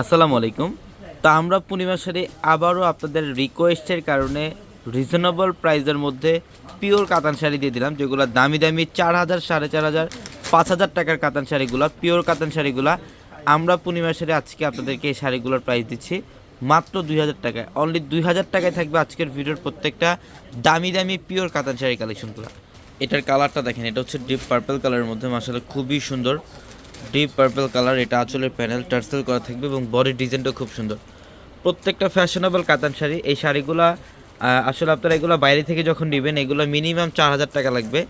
আসসালামু আলাইকুম। তো আমরা পূর্ণিমা শাড়ি আবারও আপনাদের রিকোয়েস্টের কারণে রিজনেবল প্রাইসের মধ্যে পিওর কাতান শাড়ি দিয়ে দিলাম, যেগুলো দামি দামি চার হাজার, সাড়ে চার হাজার, পাঁচ হাজার টাকার কাতান শাড়িগুলো পিওর কাতান শাড়িগুলো। আমরা পূর্ণিমা শাড়ি আজকে আপনাদেরকে এই শাড়িগুলোর প্রাইস দিচ্ছি মাত্র দুই হাজার টাকায়। অনলি দুই হাজার টাকায় থাকবে আজকের ভিডিওর প্রত্যেকটা দামি দামি পিওর কাতান শাড়ি কালেকশনগুলো এটার কালারটা দেখেন, এটা হচ্ছে ডিপ পার্পল কালারের মধ্যে মাসালে খুবই সুন্দর। ডিপ পার্পল কালার এটা আঁচলের প্যানেল টার্সেল করা থাকবে এবং বডির ডিজাইনটা খুব সুন্দর। প্রত্যেকটা ফ্যাশনেবল কাতান শাড়ি, এই শাড়িগুলো আসলে আপনারা এগুলো বাইরে থেকে যখন নেবেন, এগুলো মিনিমাম চার হাজার টাকা লাগবে।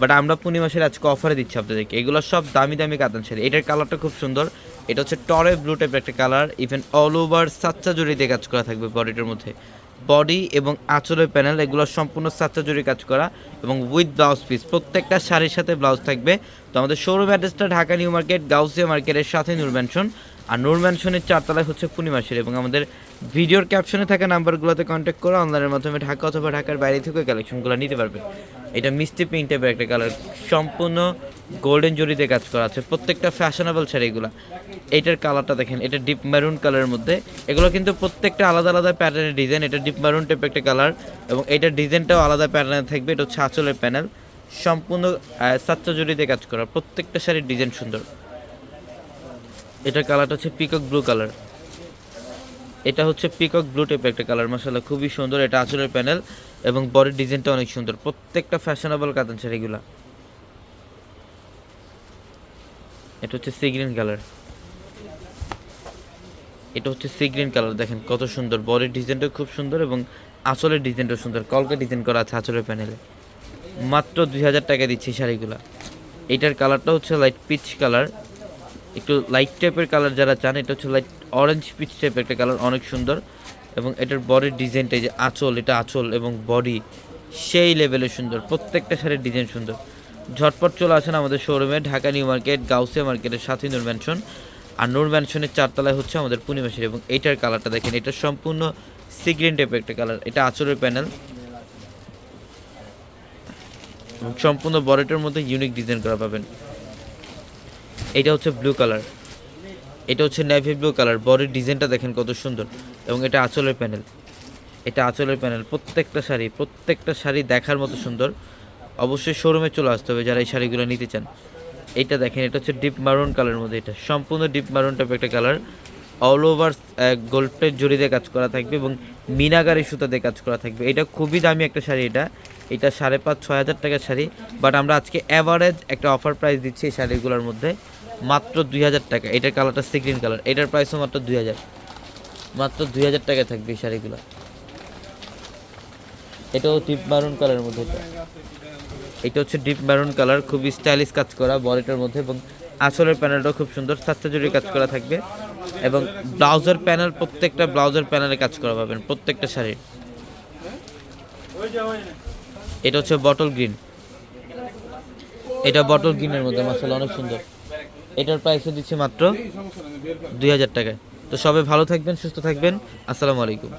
বাট আমরা পূর্ণিমা শাড়ি আজকে অফারে দিচ্ছি আপনাদেরকে। এগুলো সব দামি দামি কাতান শাড়ি। এটার কালারটা খুব সুন্দর। এটা হচ্ছে টরে ব্লু টাইপের একটা কালার ইভেন অল ওভার সাচ্চা জড়িতে কাজ করা থাকবে বডিটার মধ্যে। বডি এবং আঁচলের প্যানেল, এগুলো সম্পূর্ণ সাচ্চা জড়ি কাজ করা এবং উইথ ব্লাউজ পিস। প্রত্যেকটা শাড়ির সাথে ব্লাউজ থাকবে। তো আমাদের শোরুম অ্যাড্রেসটা ঢাকা নিউ মার্কেট, গাউসিয়া মার্কেটের সাথে নূর ম্যানশন আর নূর ম্যানশনের চারতলায় হচ্ছে পূর্ণিমাসের এবং আমাদের ভিডিওর ক্যাপশনে থাকা নাম্বারগুলোতে কন্ট্যাক্ট করে অনলাইনের মাধ্যমে ঢাকা অথবা ঢাকার বাইরে থেকে কালেকশনগুলো নিতে পারবেন। এটা মিষ্টি পিঙ্ক টাইপের একটা কালার সম্পূর্ণ গোল্ডেন জরিতে কাজ করা আছে, প্রত্যেকটা ফ্যাশনেবল শাড়িগুলো এইটার কালারটা দেখেন, এটা ডিপ মেরুন কালারের মধ্যে। এগুলো কিন্তু প্রত্যেকটা আলাদা আলাদা প্যাটার্নের ডিজাইন এটা ডিপ মেরুন টাইপের একটা কালার এবং এটার ডিজাইনটাও আলাদা প্যাটার্নে থাকবে, এটা হচ্ছে আঁচলের প্যানেল সম্পূর্ণ সাচ্চা জরিতে কাজ করা, প্রত্যেকটা শাড়ির ডিজাইন সুন্দর। এটার কালারটা হচ্ছে পিকক ব্লু কালার এটা হচ্ছে পিকক ব্লু টাইপের একটা কালার মশালা খুবই সুন্দর। এটা আঁচলের প্যানেল এবং বডির ডিজাইনটা অনেক সুন্দর। প্রত্যেকটা ফ্যাশনেবল কাতান শাড়িগুলা এটা হচ্ছে সি গ্রিন কালার এটা হচ্ছে সি গ্রিন কালার দেখেন কত সুন্দর। বডির ডিজাইনটা খুব সুন্দর এবং আঁচলের ডিজাইনটা সুন্দর। কলকা ডিজাইন করা আছে আঁচলের প্যানেলে মাত্র দুই হাজার টাকা দিচ্ছে শাড়িগুলা। এটার কালারটা হচ্ছে লাইট পিচ কালার একটু লাইট টাইপের কালার যারা চান, এটা হচ্ছে লাইট অরেঞ্জ পিচ টাইপের একটা কালার অনেক সুন্দর। এবং এটার বডির ডিজাইনটা যে আঁচল, এটা আঁচল এবং বডি সেই লেভেলের সুন্দর, প্রত্যেকটা শাড়ির ডিজাইন সুন্দর। ঝটপট চলে আসেন আমাদের শোরুমে ঢাকা নিউ মার্কেট গাউসে মার্কেটের সাথে নূর ম্যানশন আর নূর ম্যানশনের চারতলায় হচ্ছে আমাদের পূর্ণিমাসের এবং এইটার কালারটা দেখেন, এটা সম্পূর্ণ সিগ্রিন টাইপের একটা কালার এটা আঁচলের প্যানেল সম্পূর্ণ বডিটার মধ্যে ইউনিক ডিজাইন করা পাবেন। এটা হচ্ছে ব্লু কালার এটা হচ্ছে নেভি ব্লু কালার বডির ডিজাইনটা দেখেন কত সুন্দর। এবং এটা আঁচলের প্যানেল এটা আঁচলের প্যানেল প্রত্যেকটা শাড়ি প্রত্যেকটা শাড়ি দেখার মতো সুন্দর। অবশ্যই শোরুমে চলে আসতে হবে যারা এই শাড়িগুলো নিতে চান। এটা দেখেন, এটা হচ্ছে ডিপ মারুন কালারের মধ্যে এটা। সম্পূর্ণ ডিপ মারুন টাইপের একটা colour all over gold plate zari দিয়ে কাজ করা থাকবে এবং মিনাগারি সুতা দিয়ে কাজ করা থাকবে। এটা খুবই দামি একটা শাড়ি এটা। এটা সাড়ে পাঁচ, ছয় হাজার টাকার শাড়ি। বাট আমরা আজকে অ্যাভারেজ একটা অফার প্রাইস দিচ্ছি এই শাড়িগুলোর মধ্যে। মাত্র দুই হাজার টাকা। এটার কালারটা সিগ্রিন কালার এটার প্রাইসও মাত্র দুই হাজার। মাত্র দুই হাজার টাকা থাকবে এই শাড়িগুলো। এটাও ডিপ মারুন কালারের মধ্যে এটা। হচ্ছে ডিপ মারুন কালার খুবই স্টাইলিশ কাজ করা বডিটার মধ্যে এবং আঁচলের প্যানেলটাও খুব সুন্দর সাতটা কাজ করা থাকবে এবং ব্লাউজের প্যানেল প্রত্যেকটা ব্লাউজের প্যানেলে কাজ করা পাবেন, প্রত্যেকটা শাড়ির। এটা হচ্ছে বটল গ্রিন এটা বটল গ্রিনের মধ্যে মাসাল অনেক সুন্দর। এটার প্রাইসও দিচ্ছে মাত্র দুই হাজার টাকায়। তো সবাই ভালো থাকবেন, সুস্থ থাকবেন। আসসালামু আলাইকুম।